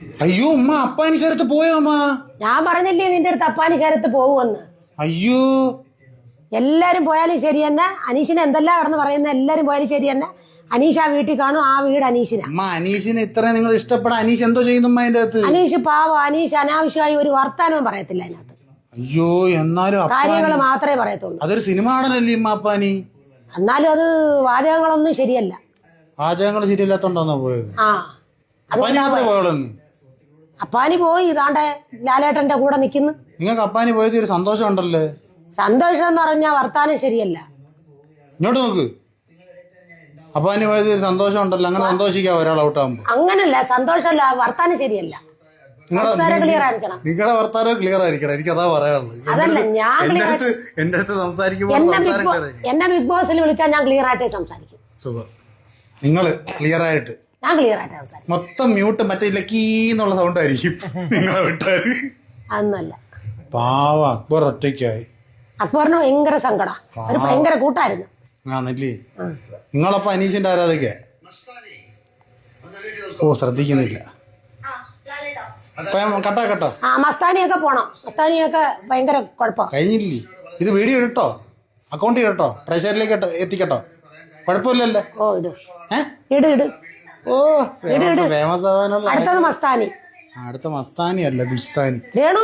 അയ്യോ ഉമ്മ അപ്പാനി ശരത്ത് പോയോ അമ്മ ഞാൻ പറഞ്ഞില്ലേ നിന്റെ അടുത്ത് അപ്പാനി ശരത്ത് പോവുമെന്ന്. അയ്യോ. എല്ലാരും പോയാലും ശരി തന്നെ. അനീഷിനെ എന്തെല്ലാം കടന്ന് പറയുന്ന എല്ലാരും പോയാലും ശരി തന്നെ. അനീഷ് ആ വീട്ടിൽ കാണും ആ വീട് അനീഷിന്. അമ്മ അനീഷിനെ ഇത്രയും നിങ്ങൾ ഇഷ്ടപ്പെടാൻ അനീഷ് എന്തോ ചെയ്യുന്നു അമ്മ അതിന്റെ അകത്ത്? അനീഷ് പാവം അനീഷ് അനാവശ്യമായി ഒരു വർത്താനവും പറയത്തില്ല അതിനകത്ത്. അയ്യോ എന്നാലും കാര്യങ്ങൾ മാത്രമേ പറയത്തുള്ളൂ. അതൊരു സിനിമ ആണല്ലേ ഇമ്മ അപ്പാനി? എന്നാലും അത് വാചകങ്ങളൊന്നും ശരിയല്ല. വാചകങ്ങൾ ശരിയല്ലാത്തോണ്ടാന്നോ പോയത്? ആ. അപ്പാനി മാത്രമേ പോയുള്ളൂ അപ്പാനി പോയി ഇതാണ്ട് ലാലേട്ടന്റെ കൂടെ നിൽക്കുന്നു നിങ്ങൾക്ക് അപ്പാനി പോയത് ഒരു സന്തോഷം ഉണ്ടല്ലേ? സന്തോഷം എന്ന് പറഞ്ഞാൽ വർത്താനം ശരിയല്ല. ഇങ്ങോട്ട് നോക്ക്. അപ്പാനി പോയത് ഒരു സന്തോഷം ഉണ്ടല്ലോ അങ്ങനെ സന്തോഷിക്കാം ഒരാൾ ഔട്ടാകുമ്പോ അങ്ങനല്ല സന്തോഷമല്ല വർത്താനം ശരിയല്ല. നിങ്ങളുടെ വർത്താനം ക്ലിയർ ആയിരിക്കണം എനിക്ക് അതാ പറയാനുള്ളത്. അതല്ല, ഞാൻ എന്റെ അടുത്ത് എന്റെ അടുത്ത് സംസാരിക്കുമ്പോൾ എന്നെ ബിഗ് ബോസിൽ വിളിച്ചാൽ ഞാൻ ക്ലിയർ ആയിട്ടേ സംസാരിക്കും. സുഖം. നിങ്ങൾ ക്ലിയർ ആയിട്ട് ഞാൻ ക്ലിയർ ആയിട്ട് സംസാരിക്കും മൊത്തം മ്യൂട്ട് മറ്റേ ലക്കീ എന്നുള്ള സൗണ്ട് ആയിരിക്കും. നിങ്ങളെ വിട്ടാൽ. അതൊന്നുമല്ല. പാവ അക്ബർ ഒറ്റയ്ക്കായി. അക്ബറിന് ഭയങ്കര സങ്കട. ഒരു ഭയങ്കര കൂട്ടായിരുന്നു. ആണല്ലേ? നിങ്ങളപ്പോ അനീഷിന്റെ ആരാധക ഓ ശ്രദ്ധിക്കുന്നില്ല. കട്ടാ കട്ടോ. ആ മസ്താനിയൊക്കെ പോണം. മസ്താനിയൊക്കെ ഭയങ്കര കുഴപ്പം. കഴിഞ്ഞില്ലേ? ഇത് വീഡിയോ ഇടട്ടോ. അക്കൗണ്ട് ഇടട്ടോ. പ്രേക്ഷകരിലേക്ക് ഇട്ടോ- എത്തിക്കട്ടോ. കുഴപ്പമില്ലല്ലോ. ഓ ഇട്. ഏ? ഇട് ഇട്. ഓ ഫേമസ് ആവാനുള്ള അടുത്തത് മസ്താനി. അടുത്ത മസ്താനി അല്ല ഗുൽസ്ഥാനി. രേണു